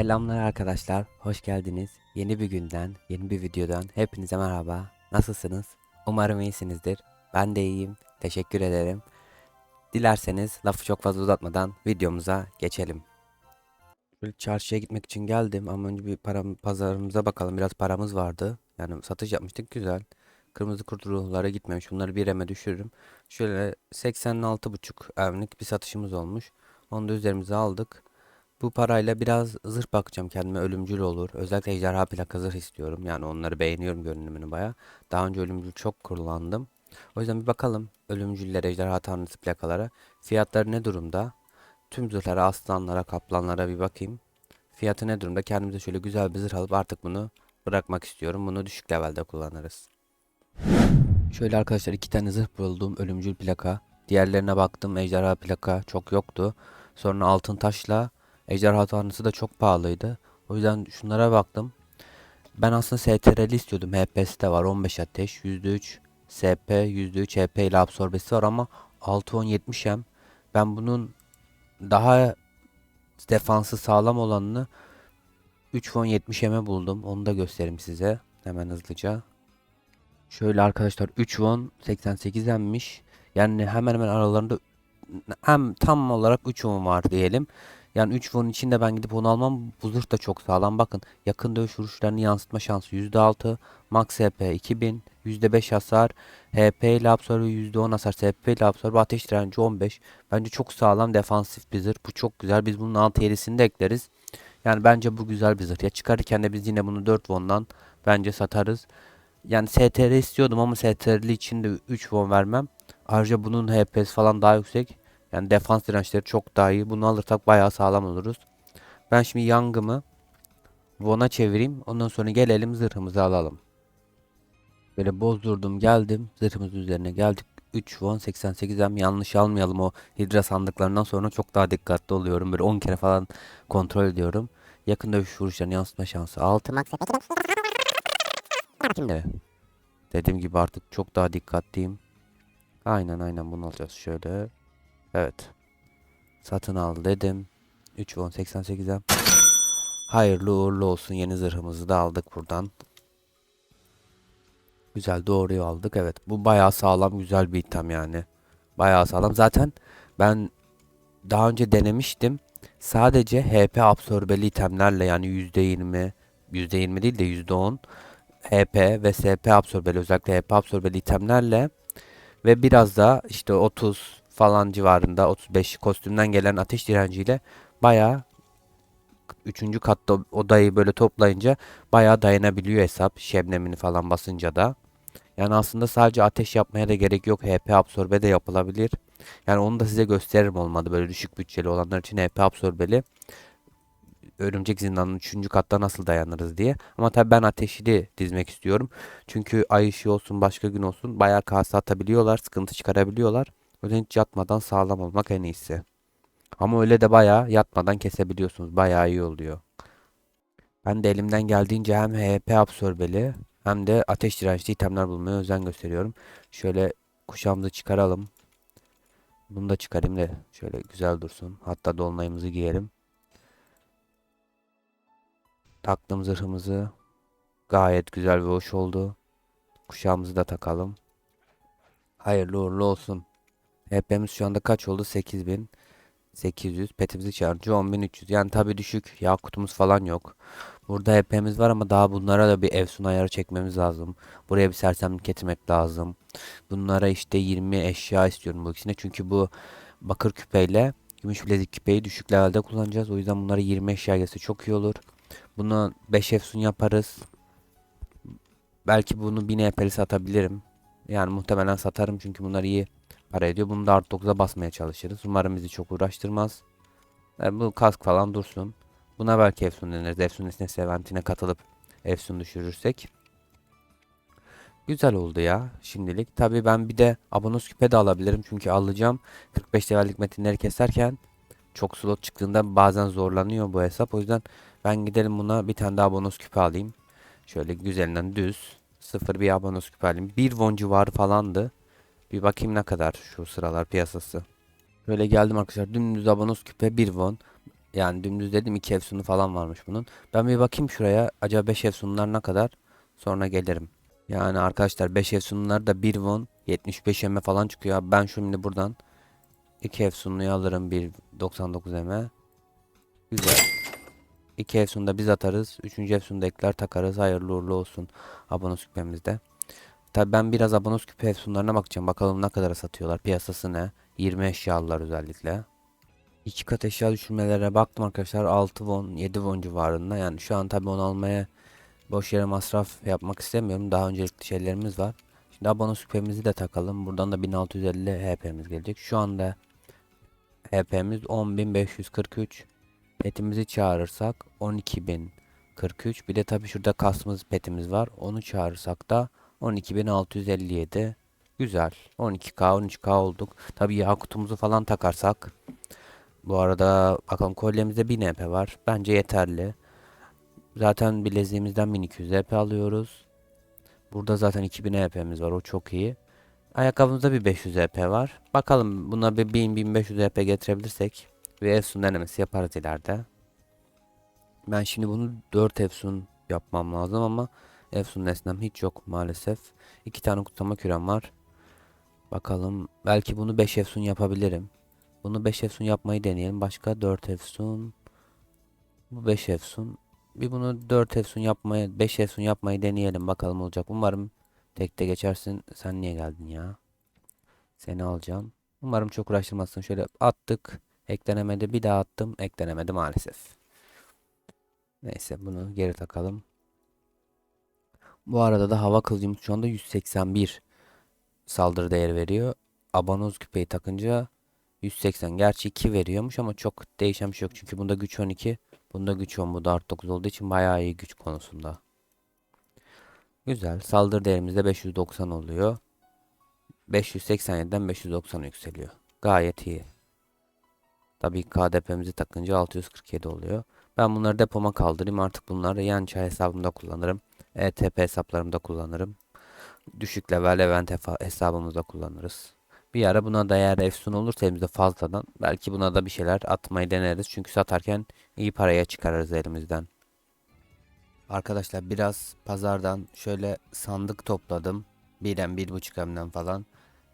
Selamlar arkadaşlar, hoş geldiniz. Yeni bir günden, yeni bir videodan hepinize merhaba. Nasılsınız? Umarım iyisinizdir. Ben de iyiyim, teşekkür ederim. Dilerseniz lafı çok fazla uzatmadan videomuza geçelim. Böyle çarşıya gitmek için geldim ama önce bir param, pazarımıza bakalım. Biraz paramız vardı. Yani satış yapmıştık güzel. Kırmızı kurt ruhlara gitmemiş. Bunları bir eme düşürürüm. Şöyle 86,5 emlik bir satışımız olmuş. Onu da üzerimize aldık. Bu parayla biraz zırh bakacağım kendime ölümcül olur. Özellikle ejderha plaka zırh istiyorum. Yani onları beğeniyorum görünümünü baya. Daha önce ölümcül çok kullandım. O yüzden bir bakalım ölümcüllere, ejderha tanrısı plakalara. Fiyatları ne durumda? Tüm zırhlara, aslanlara, kaplanlara bir bakayım. Fiyatı ne durumda? Kendimize şöyle güzel bir zırh alıp artık bunu bırakmak istiyorum. Bunu düşük levelde kullanırız. Şöyle arkadaşlar iki tane zırh buldum. Ölümcül plaka. Diğerlerine baktım. Ejderha plaka çok yoktu. Sonra altın taşla Ejderha tanrısı da çok pahalıydı. O yüzden şunlara baktım. Ben aslında STR'li istiyordum. HP'si de var 15 ateş. %3 SP, %3 HP ile absorbesi var ama 6-10 70 hem. Ben bunun daha defansı sağlam olanını 3 10 70 heme buldum. Onu da göstereyim size. Hemen hızlıca. Şöyle arkadaşlar 3 won 88 emmiş. Yani hemen hemen aralarında hem tam olarak 3 won var diyelim. Yani 3 won içinde ben gidip onu almam. Bu zırh da çok sağlam. Bakın yakın dövüş vuruşlarını yansıtma şansı %6. Max HP 2000. %5 hasar. HP ile absorbe %10 hasar. SP ile absorbe ateş direnci 15. Bence çok sağlam defansif bir zırh. Bu çok güzel. Biz bunun 6 7'sini de ekleriz. Yani bence bu güzel bir zırh. Ya çıkarırken de biz yine bunu 4 won'dan bence satarız. Yani STR istiyordum ama STR'li için de 3 won vermem. Ayrıca bunun HP'si falan daha yüksek. Yani defans dirençleri çok daha iyi. Bunu alırsak bayağı sağlam oluruz. Ben şimdi yangımı Von'a çevireyim. Ondan sonra gelelim zırhımızı alalım. Böyle bozdurdum geldim. Zırhımızın üzerine geldik. 3 Von 88'den yanlış almayalım o hidra sandıklarından sonra çok daha dikkatli oluyorum. Böyle 10 kere falan kontrol ediyorum. Yakın dövüş vuruşlarını yansıtma şansı 6 max Şimdi dediğim gibi artık çok daha dikkatliyim. Aynen aynen bunu alacağız şöyle. Evet. Satın al dedim. 3 won 88'den. Hayırlı uğurlu olsun. Yeni zırhımızı da aldık buradan. Güzel doğruyu aldık. Evet. Bu bayağı sağlam güzel bir item yani. Bayağı sağlam. Zaten ben daha önce denemiştim. Sadece HP absorbeli itemlerle yani %20 %20 değil de %10 HP ve SP absorbeli özellikle HP absorbeli itemlerle ve biraz da işte 30 falan civarında 35 kostümden gelen ateş direnciyle bayağı 3. katta odayı böyle toplayınca bayağı dayanabiliyor hesap. Şebnemini falan basınca da. Yani aslında sadece ateş yapmaya da gerek yok. HP absorbe de yapılabilir. Yani onu da size gösteririm olmadı. Böyle düşük bütçeli olanlar için HP absorbeli. Örümcek zindanının 3. katta nasıl dayanırız diye. Ama tabii ben ateşli dizmek istiyorum. Çünkü ay ışığı olsun başka gün olsun bayağı kase atabiliyorlar. Sıkıntı çıkarabiliyorlar. O yatmadan sağlam olmak en iyisi. Ama öyle de bayağı yatmadan kesebiliyorsunuz. Bayağı iyi oluyor. Ben de elimden geldiğince hem HP absorbeli hem de ateş dirençli itemler bulmaya özen gösteriyorum. Şöyle kuşağımızı çıkaralım. Bunu da çıkarayım da şöyle güzel dursun. Hatta dolmayımızı giyelim. Taktım zırhımızı. Gayet güzel ve hoş oldu. Kuşağımızı da takalım. Hayırlı uğurlu olsun. HP'miz şu anda kaç oldu? 8800. Petimizi çağırınca 10300. Yani tabi düşük. Yakutumuz falan yok. Burada HP'miz var ama daha bunlara da bir Efsun ayarı çekmemiz lazım. Buraya bir sersemlik getirmek lazım. Bunlara işte 20 eşya istiyorum bu ikisine. Çünkü bu bakır küpeyle gümüş bilezik küpeyi düşük levelde kullanacağız. O yüzden bunlara 20 eşya gelse çok iyi olur. Bunu 5 Efsun yaparız. Belki bunu 1000 EP'li satabilirim. Yani muhtemelen satarım çünkü bunlar iyi para ediyor. Bunu da art 9'a basmaya çalışırız. Umarım bizi çok uğraştırmaz. Yani bu kask falan dursun. Buna belki Efsun deniriz. Efsun isne Seventine katılıp Efsun düşürürsek. Güzel oldu ya şimdilik. Tabi ben bir de abonos küpe de alabilirim. Çünkü alacağım. 45 levellik metinleri keserken çok slot çıktığında bazen zorlanıyor bu hesap. O yüzden ben gidelim buna bir tane daha bonus küpe alayım. Şöyle güzelinden düz. Sıfır bir abonos küpe alayım. Bir won civarı falandı. Bir bakayım ne kadar şu sıralar piyasası. Böyle geldim arkadaşlar. Dümdüz abonos küpe 1 won. Yani dümdüz dedim 2 efsunu falan varmış bunun. Ben bir bakayım şuraya. Acaba 5 efsunlar ne kadar? Sonra gelirim. Yani arkadaşlar 5 efsunlar da 1 won 75 eme falan çıkıyor. Ben şimdi buradan 2 efsunluyu alırım 1.99 eme. Güzel. 2 efsunu da biz atarız. 3. efsunu da ekler takarız. Hayırlı uğurlu olsun abonos küpemizde. Tabi ben biraz abonos küpe efsunlarına bakacağım. Bakalım ne kadara satıyorlar. Piyasası ne? 20 eşyalılar özellikle. İki kat eşya düşürmelere baktım arkadaşlar 6 won 7 won civarında yani şu an tabi onu almaya boş yere masraf yapmak istemiyorum daha öncelikli şeylerimiz var şimdi abonos küpemizi de takalım buradan da 1650 HP'miz gelecek şu anda HP'miz 10543 petimizi çağırırsak 12043 bir de tabi şurada kastımız petimiz var onu çağırırsak da 12657 güzel 12k 13k olduk tabi yakutumuzu falan takarsak bu arada bakalım kolyemizde 1000 EP var. Bence yeterli. Zaten bileziğimizden 1200 EP alıyoruz. Burada zaten 2000 EP'miz var. O çok iyi. Ayakkabımızda bir 500 EP var. Bakalım buna bir 1000-1500 EP getirebilirsek bir Efsun denemesi yaparız ileride. Ben şimdi bunu 4 Efsun yapmam lazım ama Efsun nesnem hiç yok maalesef. 2 tane kutlama kürem var. Bakalım belki bunu 5 Efsun yapabilirim. Bunu 5 efsun yapmayı deneyelim. Başka 4 efsun. Bu 5 efsun. Bir bunu 4 efsun yapmayı 5 efsun yapmayı deneyelim. Bakalım olacak. Umarım tekte geçersin. Sen niye geldin ya? Seni alacağım. Umarım çok uğraştırmazsın. Şöyle attık. Eklenemedi. Bir daha attım. Eklenemedi maalesef. Neyse bunu geri takalım. Bu arada da hava kılıcımız şu anda 181 saldırı değeri veriyor. Abanoz küpeyi takınca 180. Gerçi 2 veriyormuş ama çok değişen bir şey yok. Çünkü bunda güç 12. Bunda güç 10. Bu da art 9 olduğu için bayağı iyi güç konusunda. Güzel. Saldırı değerimiz de 590 oluyor. 587'den 590 yükseliyor. Gayet iyi. Tabii KDP'mizi takınca 647 oluyor. Ben bunları depoma kaldırayım. Artık bunları yan çay hesabımda kullanırım. ETP hesaplarımda kullanırım. Düşük level event hesabımızda kullanırız. Bir ara buna da eğer efsun olursa elimizde fazladan belki buna da bir şeyler atmayı deneriz. Çünkü satarken iyi paraya çıkarırız elimizden. Arkadaşlar biraz pazardan şöyle sandık topladım. 1'den 1.5 emden falan.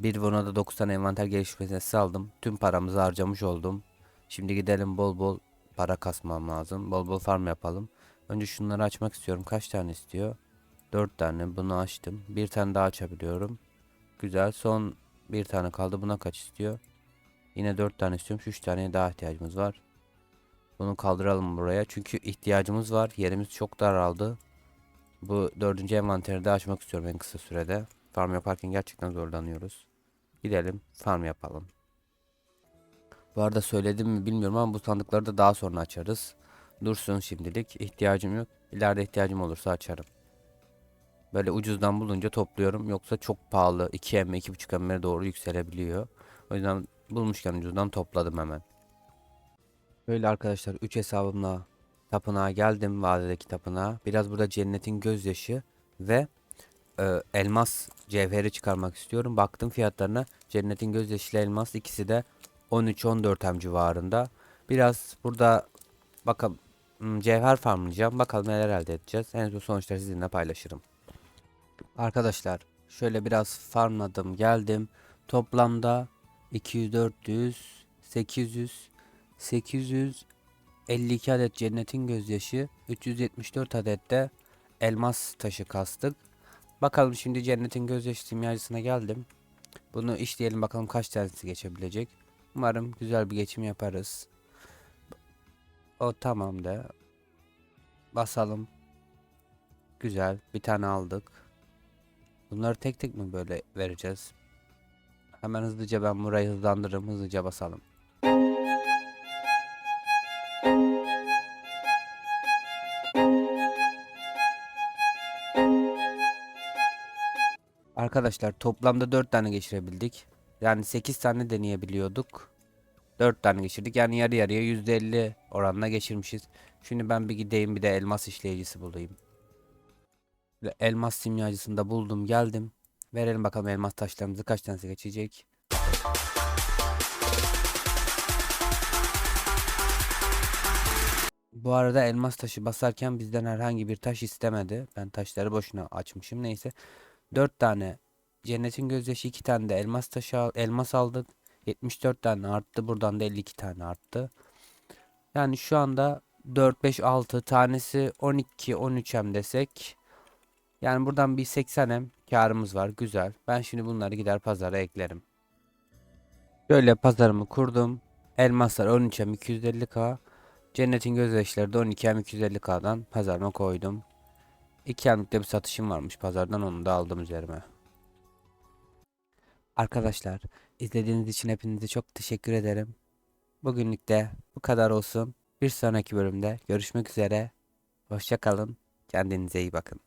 Bir buna da 9 tane envanter gelişmesi aldım. Tüm paramızı harcamış oldum. Şimdi gidelim bol bol para kasmam lazım. Bol bol farm yapalım. Önce şunları açmak istiyorum. Kaç tane istiyor? 4 tane. Bunu açtım. Bir tane daha açabiliyorum. Güzel. Son bir tane kaldı. Buna kaç istiyor? Yine 4 tane istiyorum. Şu 3 taneye daha ihtiyacımız var. Bunu kaldıralım buraya. Çünkü ihtiyacımız var. Yerimiz çok daraldı. Bu dördüncü envanteri de açmak istiyorum en kısa sürede. Farm yaparken gerçekten zorlanıyoruz. Gidelim farm yapalım. Bu arada söyledim mi bilmiyorum ama bu sandıkları da daha sonra açarız. Dursun şimdilik. İhtiyacım yok. İleride ihtiyacım olursa açarım. Böyle ucuzdan bulunca topluyorum. Yoksa çok pahalı 2M 2.5 M'e doğru yükselebiliyor. O yüzden bulmuşken ucuzdan topladım hemen. Böyle arkadaşlar 3 hesabımla tapınağa geldim vadedeki tapınağa. Biraz burada cennetin gözyaşı ve e, elmas cevheri çıkarmak istiyorum. Baktım fiyatlarına cennetin gözyaşı ile elmas ikisi de 13-14 hem civarında. Biraz burada hmm, cevher farmlayacağım. Bakalım neler elde edeceğiz. En son sonuçları sizinle paylaşırım. Arkadaşlar şöyle biraz farmladım geldim. Toplamda 200 400 800 852 adet cennetin gözyaşı 374 adet de elmas taşı kastık. Bakalım şimdi cennetin gözyaşı simyacısına geldim. Bunu işleyelim bakalım kaç tanesi geçebilecek. Umarım güzel bir geçim yaparız. O tamam da. Basalım. Güzel bir tane aldık. Bunları tek tek mi böyle vereceğiz? Hemen hızlıca ben burayı hızlandırırım. Hızlıca basalım. Arkadaşlar toplamda 4 tane geçirebildik. Yani 8 tane deneyebiliyorduk. 4 tane geçirdik. Yani yarı yarıya %50 oranla geçirmişiz. Şimdi ben bir gideyim bir de elmas işleyicisi bulayım. Elmas simyacısında buldum geldim. Verelim bakalım elmas taşlarımızı kaç tanesi geçecek. Bu arada elmas taşı basarken bizden herhangi bir taş istemedi. Ben taşları boşuna açmışım. Neyse. 4 tane cennetin gözyaşı 2 tane de elmas taşı elmas aldık. 74 tane arttı. Buradan da 52 tane arttı. Yani şu anda 4 5 6 tanesi 12 13 hem desek. Yani buradan bir 80 hem karımız var. Güzel. Ben şimdi bunları gider pazara eklerim. Şöyle pazarımı kurdum. Elmaslar 13 hem 250k. Cennetin gözyaşları da 12 hem 250k'dan pazarıma koydum. 2 hemlikte bir satışım varmış pazardan onu da aldım üzerime. Arkadaşlar izlediğiniz için hepinize çok teşekkür ederim. Bugünlük de bu kadar olsun. Bir sonraki bölümde görüşmek üzere. Hoşça kalın. Kendinize iyi bakın.